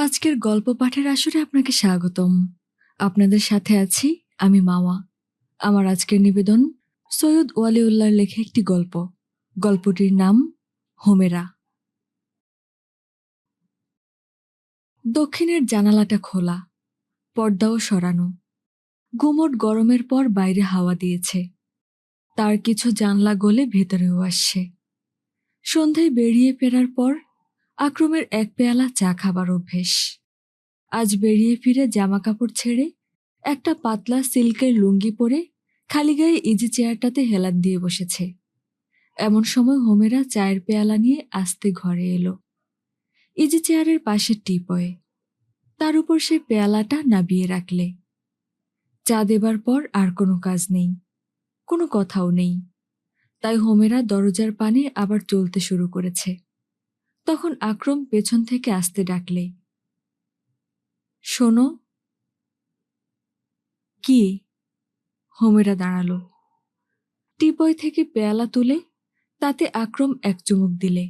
আজকের গল্প পাঠের আসরে আপনাকে স্বাগতম। আপনাদের সাথে আছি আমি মাওয়া। আমার আজকের নিবেদন সৈয়দ ওয়ালিউল্লাহর লেখা একটি গল্প। গল্পটির নাম হোমেরা। দক্ষিণের জানালাটা খোলা, পর্দাও সরানো। গুমট গরমের পর বাইরে হাওয়া দিয়েছে। তার কিছু জানলা গলে ভেতরেও আসছে। সন্ধ্যায় বেরিয়ে ফেরার পর আক্রমের এক পেয়ালা চা খাবার অভ্যেস। আজ বেরিয়ে ফিরে জামা কাপড় ছেড়ে একটা পাতলা সিল্কের লুঙ্গি পরে খালি গায়ে ইজি চেয়ারটাতে হেলান দিয়ে বসেছে। এমন সময় হোমেরা চায়ের পেয়ালা নিয়ে আস্তে ঘরে এলো। ইজি চেয়ারের পাশে টিপয়ে তার উপর সে পেয়ালাটা নাবিয়ে রাখলে। চা দেবার পর আর কোনো কাজ নেই। কোনো কথাও নেই। তাই হোমেরা দরজার পানে আবার চলতে শুরু করেছে। তখন আক্রম পেছন থেকে আসতে ডাকলে, শোনো। কি? হোমেরা দাঁড়াল। টিপয় থেকে পেয়ালা তুলে তাতে আক্রম এক চুমুক দিলে।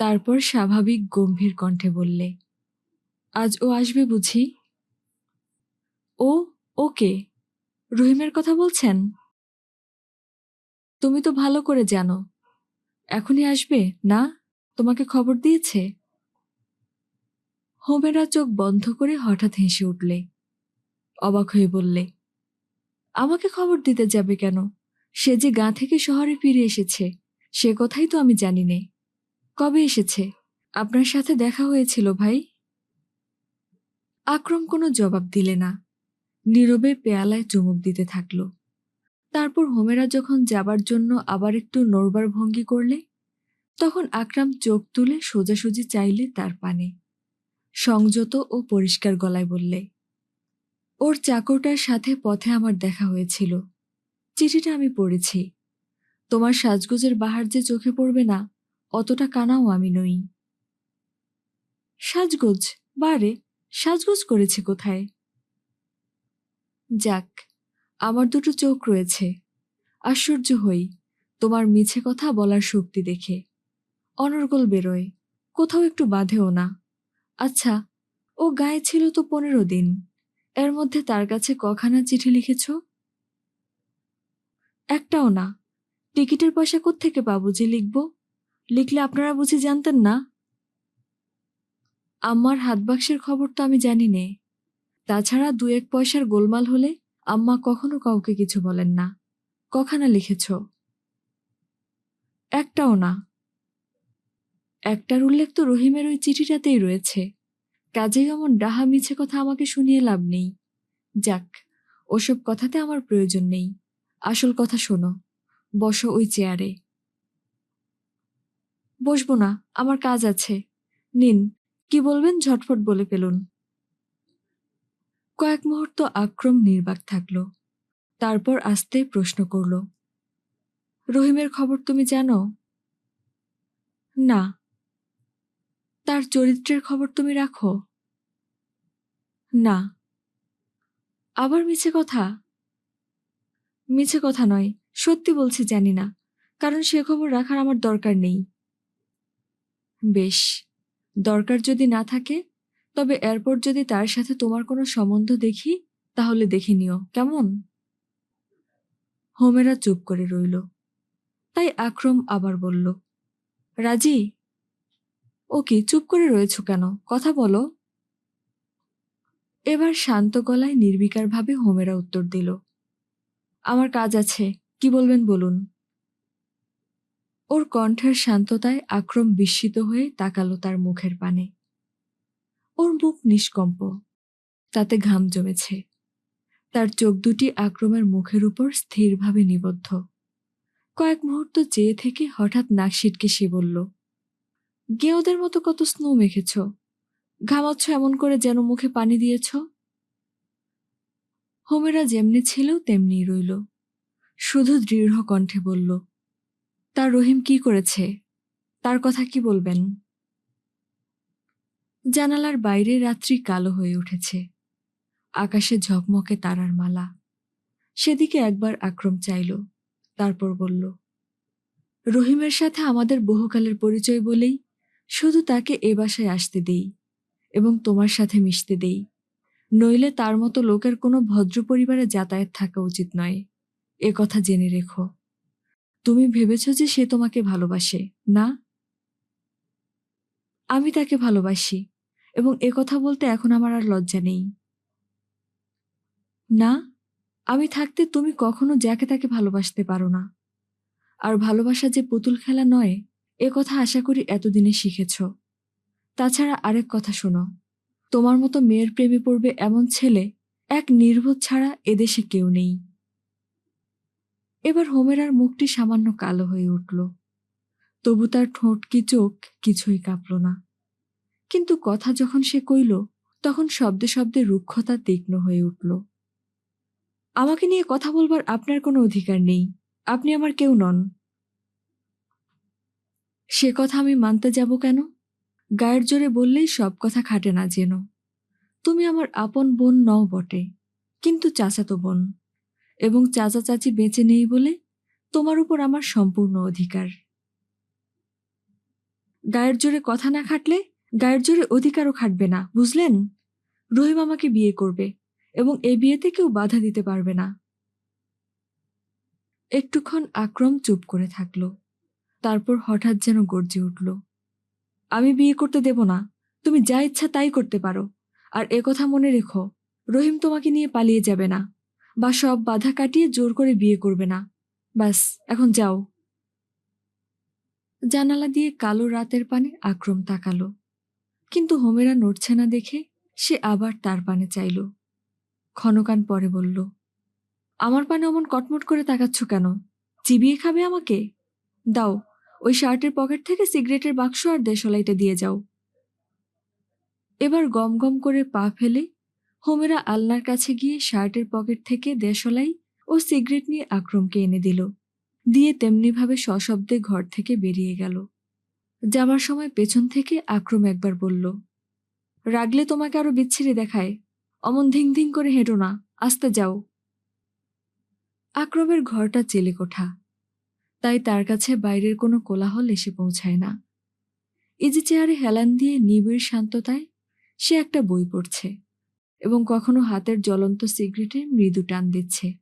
তারপর স্বাভাবিক গম্ভীর কণ্ঠে বললে, আজ ও আসবে বুঝি? ও ওকে রহিমের কথা বলছেন? তুমি তো ভালো করে জানো। এখনই আসবে, না? তোমাকে খবর দিয়েছে? হোমেরা চোখ বন্ধ করে হঠাৎ হেসে উঠলে। অবাক হয়ে বললে, আমাকে খবর দিতে যাবে কেন? সে যে গা থেকে শহরে ফিরে এসেছে, সে কথাই তো আমি জানি নে। কবে এসেছে? আপনার সাথে দেখা হয়েছিল ভাই? আক্রম কোনো জবাব দিলে না। নীরবে পেয়ালায় চুমুক দিতে থাকল। তারপর হোমেরা যখন যাবার জন্য আবার একটু নড়বার ভঙ্গি করলে তখন আকরাম চোখ তুলে সোজাসুজি চাইলে তার পানে। সংযত ও পরিষ্কার গলায় বললে, ওর চাকরটার সাথে পথে আমার দেখা হয়েছিল। চিঠিটা আমি পড়েছি। তোমার সাজগোজের বাহার যে চোখে পড়বে না, অতটা কানাও আমি নই। সাজগোজ? বারে সাজগোজ করেছি কোথায়? যাক, আমার দুটো চোখ রয়েছে। আশ্চর্য হই, তোমার মিছে কথা বলার শক্তি দেখে। অনর্গল বেরোয়। কোথাও একটু বাঁধেও না। আচ্ছা ও গায়ে ছিল তো পনেরো দিন। এর মধ্যে তার কাছে কখানা চিঠি লিখেছ? একটাও না। টিকিটের পয়সা থেকে পাবো যে লিখব? লিখলে আপনারা বুঝি জানতেন না? আম্মার হাত বাক্সের খবর তো আমি জানি নে। তাছাড়া দু এক পয়সার গোলমাল হলে আম্মা কখনো কাউকে কিছু বলেন না। কখানা লিখেছ? একটাও না। একটার উল্লেখ তো রহিমের ওই চিঠিটাতেই রয়েছে। কাজেই অমন ডাহা মিছে কথা আমাকে শুনিয়ে লাভ নেই। যাক, ওসব কথাতে আমার প্রয়োজন নেই। আসল কথা শোনো, বসো ওই চেয়ারে। বসবো না, আমার কাজ আছে। নিন, কি বলবেন ঝটফট বলে ফেলুন। কয়েক মুহূর্ত আক্রম নির্বাক থাকল, তারপর আসতে প্রশ্ন করল, রহিমের খবর তুমি জানো? না তার চরিত্রের খবর তুমি রাখো। না। আবার মিছে কথা? মিছে কথা নয়, সত্যি বলছি জানি না, কারণ সে খবর রাখার আমার দরকার নেই। বেশ, দরকার যদি না থাকে, তবে এরপর যদি তার সাথে তোমার কোনো সম্বন্ধ দেখি, তাহলে দেখে নিও, কেমন? হোমেরা চুপ করে রইল। তাই আক্রম আবার বলল, রাজি? ও কি চুপ করে রয়েছ কেন? কথা বলো। এবার শান্ত গলায় নির্বিকারভাবে হোমেরা উত্তর দিল, আমার কাজ আছে, কি বলবেন বলুন। ওর কণ্ঠের শান্ততায় আক্রম বিস্মিত হয়ে তাকালো তার মুখের পানে। ওর মুখ নিষ্কম্প, তাতে ঘাম জমেছে। তার চোখ দুটি আক্রমের মুখের উপর স্থিরভাবে নিবদ্ধ। কয়েক মুহূর্ত চেয়ে থেকে হঠাৎ নাক সিটকে সে বলল গেঁওদের মতো কত স্নো মেখেছ? ঘামাচ্ছ এমন করে যেন মুখে পানি দিয়েছ? হোমেরা যেমনি ছিল তেমনি রইল। শুধু দৃঢ় কণ্ঠে বলল, তার রহিম কি করেছে? তার কথা কি বলবেন? জানালার বাইরে রাত্রি কালো হয়ে উঠেছে। আকাশে ঝকমকে তারার মালা। সেদিকে একবার আক্রম চাইল, তারপর বলল, রহিমের সাথে আমাদের বহুকালের পরিচয় বলেই শুধু তাকে এ বাসায় আসতে দেই এবং তোমার সাথে মিশতে দেই। নইলে তার মতো লোকের কোনো ভদ্র পরিবারে যাতায়াত থাকা উচিত নয়। এ কথা জেনে রেখো। তুমি ভেবেছ যে সে তোমাকে ভালোবাসে, না? আমি তাকে ভালোবাসি এবং এ কথা বলতে এখন আমার আর লজ্জা নেই। না, আমি থাকতে তুমি কখনো যাকে তাকে ভালোবাসতে পারো না। আর ভালোবাসা যে পুতুল খেলা নয় এ কথা আশা করি এতদিনে শিখেছ। তাছাড়া আরেক কথা শোনো, তোমার মতো মেয়ের প্রেমে পড়বে এমন ছেলে এক নির্বোধ ছাড়া এদেশে কেউ নেই। এবার হোমেরার মুখটি সামান্য কালো হয়ে উঠল। তবু তার ঠোঁট কি চোখ কিছুই কাঁপল না। কিন্তু কথা যখন সে কইল, তখন শব্দে শব্দে রুক্ষতা তীক্ষ্ণ হয়ে উঠল। আমাকে নিয়ে কথা বলবার আপনার কোনো অধিকার নেই, আপনি আমার কেউ নন। সে কথা আমি মানতে যাব কেন? গায়ের জোরে বললেই সব কথা খাটে না যেন। তুমি আমার আপন বোন নও বটে, কিন্তু চাচাতো বোন। এবং চাচা চাচি বেঁচে নেই বলে তোমার উপর আমার সম্পূর্ণ অধিকার। গায়ের জোরে কথা না খাটলে গায়ের জোরে অধিকারও খাটবে না, বুঝলেন? রহিম আমাকে বিয়ে করবে এবং এ বিয়েতে কেউ বাধা দিতে পারবে না। একটুক্ষণ আক্রম চুপ করে থাকল। তারপর হঠাৎ যেন গর্জে উঠল, আমি বিয়ে করতে দেব না, তুমি যা ইচ্ছা তাই করতে পারো। আর এ কথা মনে রেখো, রহিম তোমাকে নিয়ে পালিয়ে যাবে না, বা সব বাধা কাটিয়ে জোর করে বিয়ে করবে না। ব্যাস, এখন যাও। জানালা দিয়ে কালো রাতের পানে আক্রম তাকালো, কিন্তু হোমেরা নড়ছে না দেখে সে আবার তার পানে চাইল। ক্ষণকান পরে বলল, আমার পানে অমন কটমট করে তাকাচ্ছ কেন? চিবিয়ে খাবে আমাকে? দাও, ওই শার্টের পকেট থেকে সিগারেটের বাক্স আর দেশলাইটা দিয়ে যাও। এবার গম গম করে পা ফেলে হোমেরা আলনার কাছে গিয়ে শার্টের পকেট থেকে দেশলাই ও সিগারেট নিয়ে আক্রমকে এনে দিল। দিয়ে তেমনিভাবে সশব্দে ঘর থেকে বেরিয়ে গেল। যাবার সময় পেছন থেকে আক্রম একবার বলল, রাগলে তোমাকে আরও বিচ্ছিরি দেখায়। অমন ধিং ধিং করে হেঁটো না, আস্তে যাও। আক্রমের ঘরটা চেলে কোঠা। তাই তার কাছে বাইরের কোনো কোলাহল এসে পৌঁছায় না। ইজি চেয়ারে হেলান দিয়ে নিবিড় শান্ততায় সে একটা বই পড়ছে এবং কখনো হাতের জ্বলন্ত সিগারেটে মৃদু টান দিচ্ছে।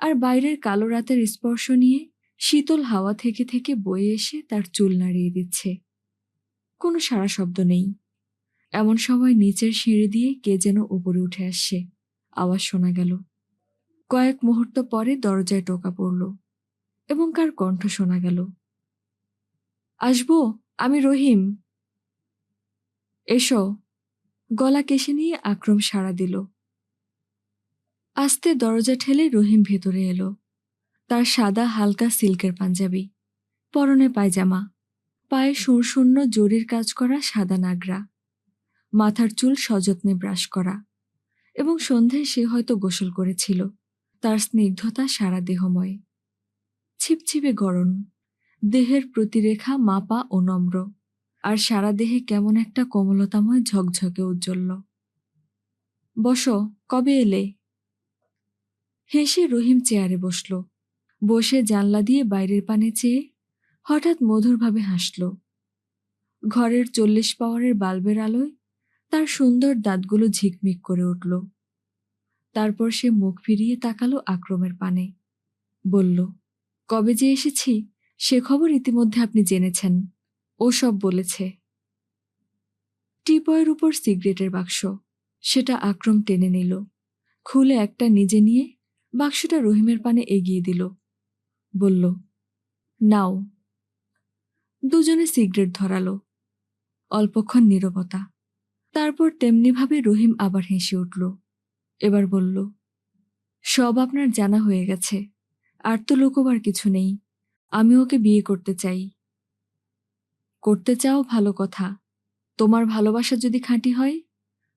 আর বাইরের কালো রাতের স্পর্শ নিয়ে শীতল হাওয়া থেকে থেকে বয়ে এসে তার চুল নাড়িয়ে দিচ্ছে। কোনো সারা শব্দ নেই। এমন সময় নিচের সিঁড়ি দিয়ে কে যেন উপরে উঠে আসছে। আওয়াজ শোনা গেল। কয়েক মুহূর্ত পরে দরজায় টোকা পড়ল। এবং কার কণ্ঠ শোনা গেল? আসব, আমি রহিম। এসো। গলা কেশে নিয়ে আক্রম সাড়া দিল। আস্তে দরজা ঠেলে রহিম ভেতরে এলো। তার সাদা হালকা সিল্কের পাঞ্জাবি, পরনে পায়জামা, পায়ে সুরশূন্য জরির কাজ করা সাদা নাগরা, মাথার চুল সযত্নে ব্রাশ করা এবং সন্ধ্যায় সে হয়তো গোসল করেছিল, তার স্নিগ্ধতা সারা দেহময়। ছিপছিপে গরম দেহের প্রতিরেখা মাপা ও নম্র আর সারা দেহে কেমন একটা কোমলতাময় ঝকঝকে উজ্জ্বল। বসো, কবে এলে? হেসে রহিম চেয়ারে বসল। বসে জানলা দিয়ে বাইরের পানে চেয়ে হঠাৎ মধুরভাবে হাসল। ঘরের চল্লিশ পাওয়ারের বাল্বের আলোয় তার সুন্দর দাঁতগুলো ঝিকমিক করে উঠল। তারপর সে মুখ ফিরিয়ে তাকালো আক্রমের পানে। বলল কবে যে এসেছি, সে খবর ইতিমধ্যে আপনি জেনেছেন। ও সব বলেছে। টিপয়ের উপর সিগারেটের বাক্স। সেটা আক্রম টেনে নিল। খুলে একটা নিজে নিয়ে বাক্সটা রহিমের পানে এগিয়ে দিল। বলল, নাও। দুজনে সিগারেট ধরালো। অল্পক্ষণ নীরবতা। তারপর তেমনিভাবে রহিম আবার হেসে উঠল। এবার বলল, সব আপনার জানা হয়ে গেছে। আর তো লুকোবার কিছু নেই। আমি ওকে বিয়ে করতে চাই। করতে চাও ভালো কথা। তোমার ভালোবাসা যদি খাঁটি হয়,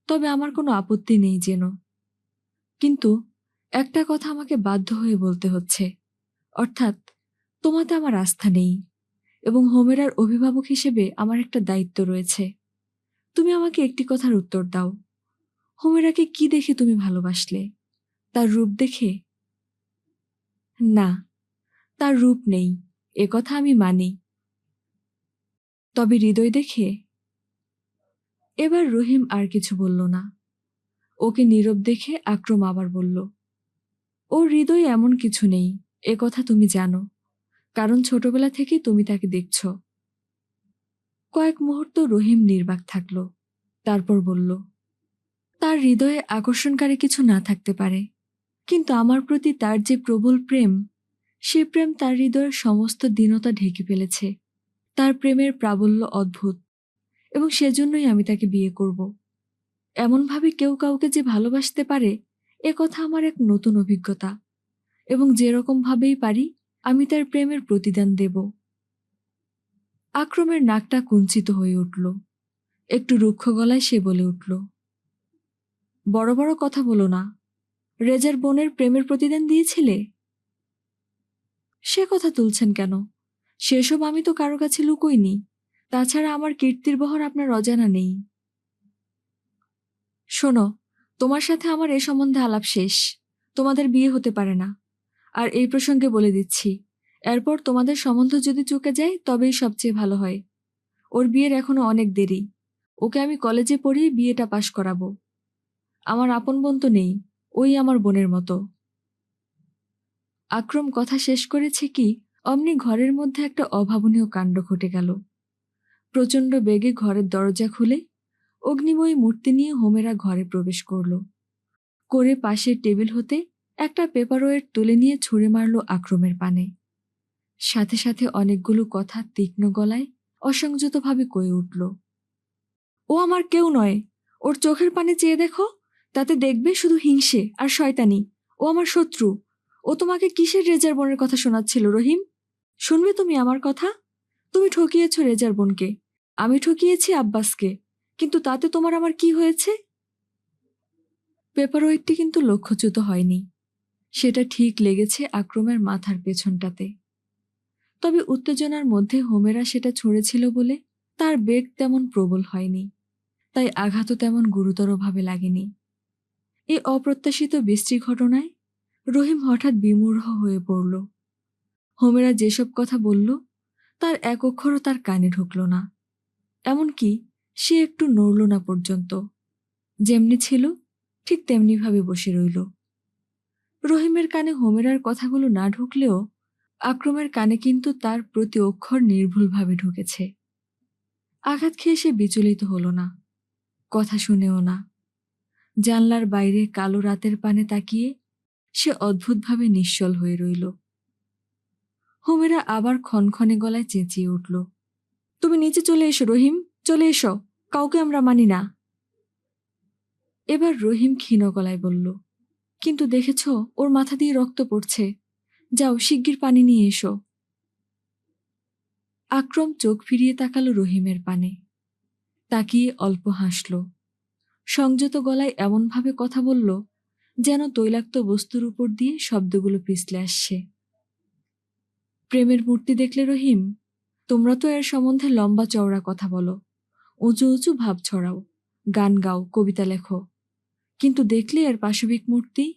তবে আমার কোনো আপত্তি নেই যেন। কিন্তু একটা কথা আমাকে বাধ্য হয়ে বলতে হচ্ছে। অর্থাৎ, তোমাতে আমার আস্থা নেই এবং হোমেরার অভিভাবক হিসেবে আমার একটা দায়িত্ব রয়েছে। তুমি আমাকে একটি কথার উত্তর দাও। হোমেরাকে কি দেখে তুমি ভালোবাসলে? তার রূপ দেখে না, তার রূপ নেই, এ কথা আমি মানি। তবে হৃদয় দেখে এবার রহিম আর কিছু বলল না। ওকে নীরব দেখে আক্রম আবার বলল, ওর হৃদয় এমন কিছু নেই, এ কথা তুমি জানো, কারণ ছোটবেলা থেকে তুমি তাকে দেখছ। কয়েক মুহূর্ত রহিম নির্বাক থাকল, তারপর বলল, তার হৃদয়ে আকর্ষণকারী কিছু না থাকতে পারে কিন্তু আমার প্রতি তার যে প্রবল প্রেম, সে প্রেম তার হৃদয়ের সমস্ত দীনতা ঢেকে ফেলেছে। তার প্রেমের প্রাবল্য অদ্ভুত এবং সেজন্যই আমি তাকে বিয়ে করব। এমনভাবে কেউ কাউকে যে ভালোবাসতে পারে, এ কথা আমার এক নতুন অভিজ্ঞতা এবং যেরকম ভাবেই পারি, আমি তার প্রেমের প্রতিদান দেব। আক্রমের নাকটা কুঞ্চিত হয়ে উঠল। একটু রুক্ষ গলায় সে বলে উঠল, বড় বড় কথা বলো না। রেজার বোনের প্রেমের প্রতিদান দিয়েছিলে? সে কথা তুলছেন কেন? সেসব আমি তো কারও কাছে লুকোইনি। তাছাড়া আমার কীর্তির বহর আপনার অজানা নেই। শোনো, তোমার সাথে আমার এ সম্বন্ধে আলাপ শেষ। তোমাদের বিয়ে হতে পারে না। আর এই প্রসঙ্গে বলে দিচ্ছি, এরপর তোমাদের সম্বন্ধ যদি চুকে যায়, তবেই সবচেয়ে ভালো হয়। ওর বিয়ের এখনও অনেক দেরি। ওকে আমি কলেজে পড়িয়ে বিয়েটা পাশ করাবো। আমার আপন বোন তো নেই। ওই আমার বোনের মতো। আক্রম কথা শেষ করেছে কি, অমনি ঘরের মধ্যে একটা অভাবনীয় কাণ্ড ঘটে গেল। প্রচণ্ড বেগে ঘরের দরজা খুলে অগ্নিময়ী মূর্তি নিয়ে হোমেরা ঘরে প্রবেশ করল। করে পাশের টেবিল হতে একটা পেপারওয়েট তুলে নিয়ে ছুঁড়ে মারল আক্রমের পানে। সাথে সাথে অনেকগুলো কথা তীক্ষ্ণ গলায় অসংযতভাবে কয়ে উঠল। ও আমার কেউ নয়, ওর চোখের পানে চেয়ে দেখো। তাতে দেখবে শুধু হিংসে আর শয়তানি। ও আমার শত্রু। ও তোমাকে কিসের রেজার বোনের কথা শোনাচ্ছিল, রহিম? শুনবে তুমি আমার কথা? তুমি ঠকিয়েছ রেজার বোনকে। আমি ঠকিয়েছি আব্বাসকে। কিন্তু তাতে তোমার আমার কি হয়েছে? পেপারওয়েটটি কিন্তু লক্ষ্যচ্যুত হয়নি। সেটা ঠিক লেগেছে আক্রমের মাথার পেছনটাতে। তবে উত্তেজনার মধ্যে হোমেরা সেটা ছড়েছিল বলে তার বেগ তেমন প্রবল হয়নি। তাই আঘাতও তেমন গুরুতরভাবে লাগেনি। এ অপ্রত্যাশিত বৃষ্টি ঘটনায় রহিম হঠাৎ বিমূঢ় হয়ে পড়ল। হোমেরা যেসব কথা বলল, তার এক অক্ষরও তার কানে ঢুকল না। এমনকি সে একটু নড়ল না পর্যন্ত। যেমনি ছিল, ঠিক তেমনিভাবে বসে রইল। রহিমের কানে হোমেরার কথাগুলো না ঢুকলেও আক্রমের কানে কিন্তু তার প্রতি অক্ষর নির্ভুলভাবে ঢুকেছে। আঘাত খেয়ে সে বিচলিত হল না। কথা শুনেও না। জানলার বাইরে কালো রাতের পানে তাকিয়ে সে অদ্ভুতভাবে নিশ্চল হয়ে রইল। হোমেরা আবার ক্ষণক্ষণে গলায় চেঁচিয়ে উঠল, তুমি নিচে চলে এসো, রহিম, চলে এসো, কাউকে আমরা মানি না। এবার রহিম ক্ষীণ গলায় বলল, কিন্তু দেখেছ, ওর মাথা দিয়ে রক্ত পড়ছে। যাও, শিগগির পানি নিয়ে এসো। আক্রম চোখ ফিরিয়ে তাকালো রহিমের পানে। তাকিয়ে অল্প হাসল। সংযত গলায় এমনভাবে কথা বলল, যেন তৈলাক্ত বস্তুর উপর দিয়ে শব্দগুলো পিছলে আসছে। প্রেমের মূর্তি দেখলে রহিম, তোমরা তো এর সম্বন্ধে লম্বা চওড়া কথা বলো, উঁচু উঁচু ভাব ছড়াও, গান গাও, কবিতা লেখো, কিন্তু দেখলে এর পাশবিক মূর্তি?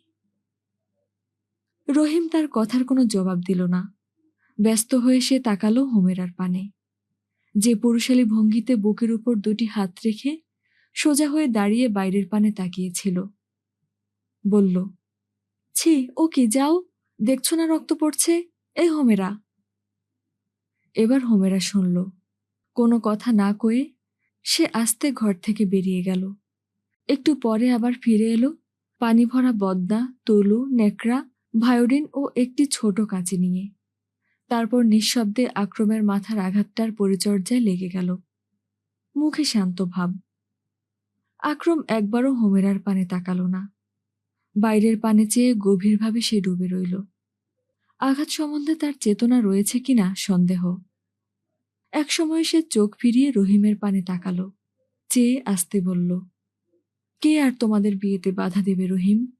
রহিম তার কথার কোনো জবাব দিল না। ব্যস্ত হয়ে সে তাকালো হোমেরার পানে। যে পুরুষালী ভঙ্গিতে বুকের উপর দুটি হাত রেখে সোজা হয়ে দাঁড়িয়ে বাইরের পানে তাকিয়েছিল। বলল, ছি, ও কি, যাও, দেখছ না রক্ত পড়ছে? এই হোমেরা। এবার হোমেরা শুনল, কোনো কথা না কয়ে সে আস্তে ঘর থেকে বেরিয়ে গেল। একটু পরে আবার ফিরে এলো পানি ভরা বদনা, তলু, নেকড়া ভায়োডিন ও একটি ছোট কাঁচি নিয়ে। তারপর নিঃশব্দে আক্রমের মাথার আঘাতটার পরিচর্যায় লেগে গেল। মুখে শান্ত ভাব। আক্রম একবারও হোমেরার পানে তাকালো না। বাইরের পানে চেয়ে গভীরভাবে সে ডুবে রইল। আঘাত সম্বন্ধে তার চেতনা রয়েছে কিনা সন্দেহ। একসময় সে চোখ ফিরিয়ে রহিমের পানে তাকালো, চেয়ে আসতে বলল, কে আর তোমাদের বিয়েতে বাধা দেবে রহিম?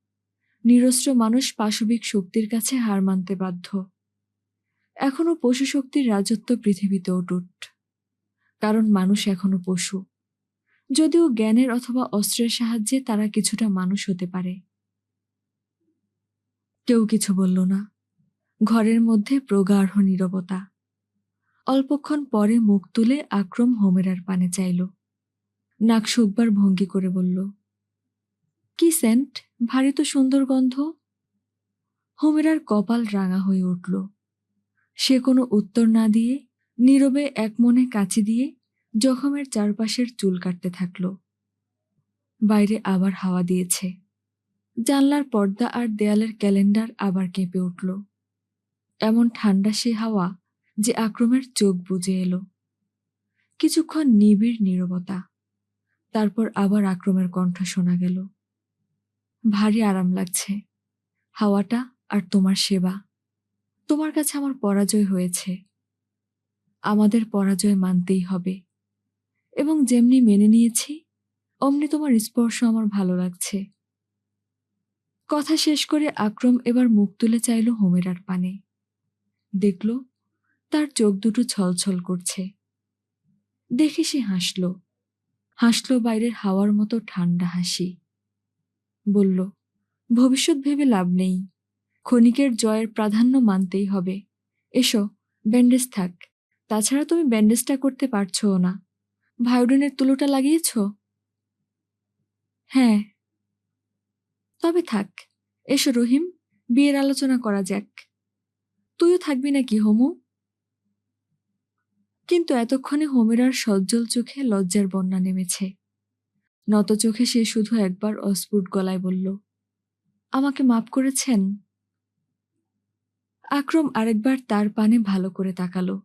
নিরস্ত্র মানুষ পাশবিক শক্তির কাছে হার মানতে বাধ্য। এখনও পশু শক্তির রাজত্ব পৃথিবীতে অটুট। কারণ মানুষ এখনও পশু। যদিও জ্ঞানের অথবা অস্ত্রের সাহায্যে তারা কিছুটা মানুষ হতে পারে। কেউ কিছু বলল না। ঘরের মধ্যে প্রগাঢ় নীরবতা। অল্পক্ষণ পরে মুখ তুলে আক্রম হোমেরার পানে চাইল। নাক শুকবার ভঙ্গি করে বলল, কি সেন্ট? ভারী তো সুন্দর গন্ধ। হোমেরার কপাল রাঙা হয়ে উঠল। সে কোনো উত্তর না দিয়ে নীরবে এক মনে কাচি দিয়ে জখমের চারপাশের চুল কাটতে থাকল। বাইরে আবার হাওয়া দিয়েছে। জানলার পর্দা আর দেয়ালের ক্যালেন্ডার আবার কেঁপে উঠল। এমন ঠান্ডা সে হাওয়া যে আক্রমের চোখ বুজে এলো। কিছুক্ষণ নিবিড় নীরবতা, তারপর আবার আক্রমের কণ্ঠ শোনা গেল। ভারী আরাম লাগছে, হাওয়াটা আর তোমার সেবা। তোমার কাছে আমার পরাজয় হয়েছে। আমাদের পরাজয় মানতেই হবে। এবং যেমনি মেনে নিয়েছি, অমনি তোমার স্পর্শ আমার ভালো লাগছে। কথা শেষ করে আক্রম এবার মুখ তুলে চাইল হোমেরার পানে। দেখল, তার চোখ দুটো ছলছল করছে। দেখে সে হাসল। হাসল বাইরের হাওয়ার মতো ঠান্ডা হাসি। বলল, ভবিষ্যৎ ভেবে লাভ নেই। ক্ষণিকের জয়ের প্রাধান্য মানতেই হবে। এসো, ব্যান্ডেজ থাক। তাছাড়া তুমি ব্যান্ডেজটা করতে পারছ না। ভায়োডিনের তুলোটা লাগিয়েছ? হ্যাঁ। তবে থাক, এসো রহিম, বিয়ের আলোচনা করা যাক। তুইও থাকবি নাকি, হোমু? কিন্তু এতক্ষণে হোমেরার সজ্জল চোখে লজ্জার বন্যা নেমেছে। নত চোখে সে শুধু একবার অস্ফুট গলায় বলল, আমাকে মাফ করেছেন? আক্রম আরেকবার তার পানে ভালো করে তাকালো,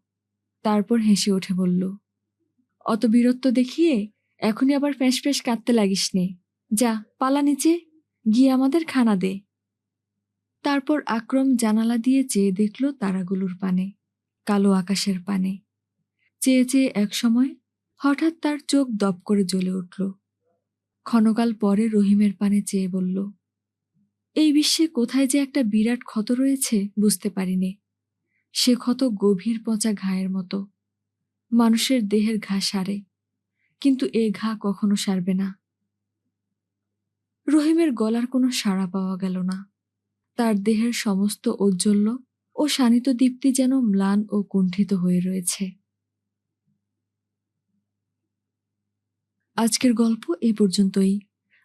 তারপর হেসে উঠে বলল অত বীরত্ব দেখিয়ে এখনই আবার ফ্যাঁস ফ্যাঁস কাঁদতে লাগিস নে যা, পালা নিচে, গিয়ে আমাদের খানা দে। তারপর আক্রম জানালা দিয়ে চেয়ে দেখল তারাগুলোর পানে, কালো আকাশের পানে। চেয়ে চেয়ে এক সময় হঠাৎ তার চোখ দপ করে জ্বলে উঠল। ক্ষণকাল পরে রহিমের পানে চেয়ে বলল, এই বিশ্বে কোথায় যে একটা বিরাট ক্ষত রয়েছে বুঝতে পারিনি। সে ক্ষত গভীর পচা ঘায়ের মতো। মানুষের দেহের ঘা সারে, কিন্তু এ ঘা কখনো সারবে না। রহিমের গলার কোনো সাড়া পাওয়া গেল না। তার দেহের সমস্ত ঔজ্জ্বল্য ও শানিত দীপ্তি যেন ম্লান ও কুণ্ঠিত হয়ে রয়েছে। আজকের গল্প এই পর্যন্তই।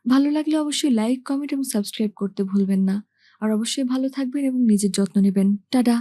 ভালো লাগলে অবশ্যই লাইক, কমেন্ট এবং সাবস্ক্রাইব করতে ভুলবেন না। আর অবশ্যই ভালো থাকবেন এবং নিজের যত্ন নেবেন। টাটা!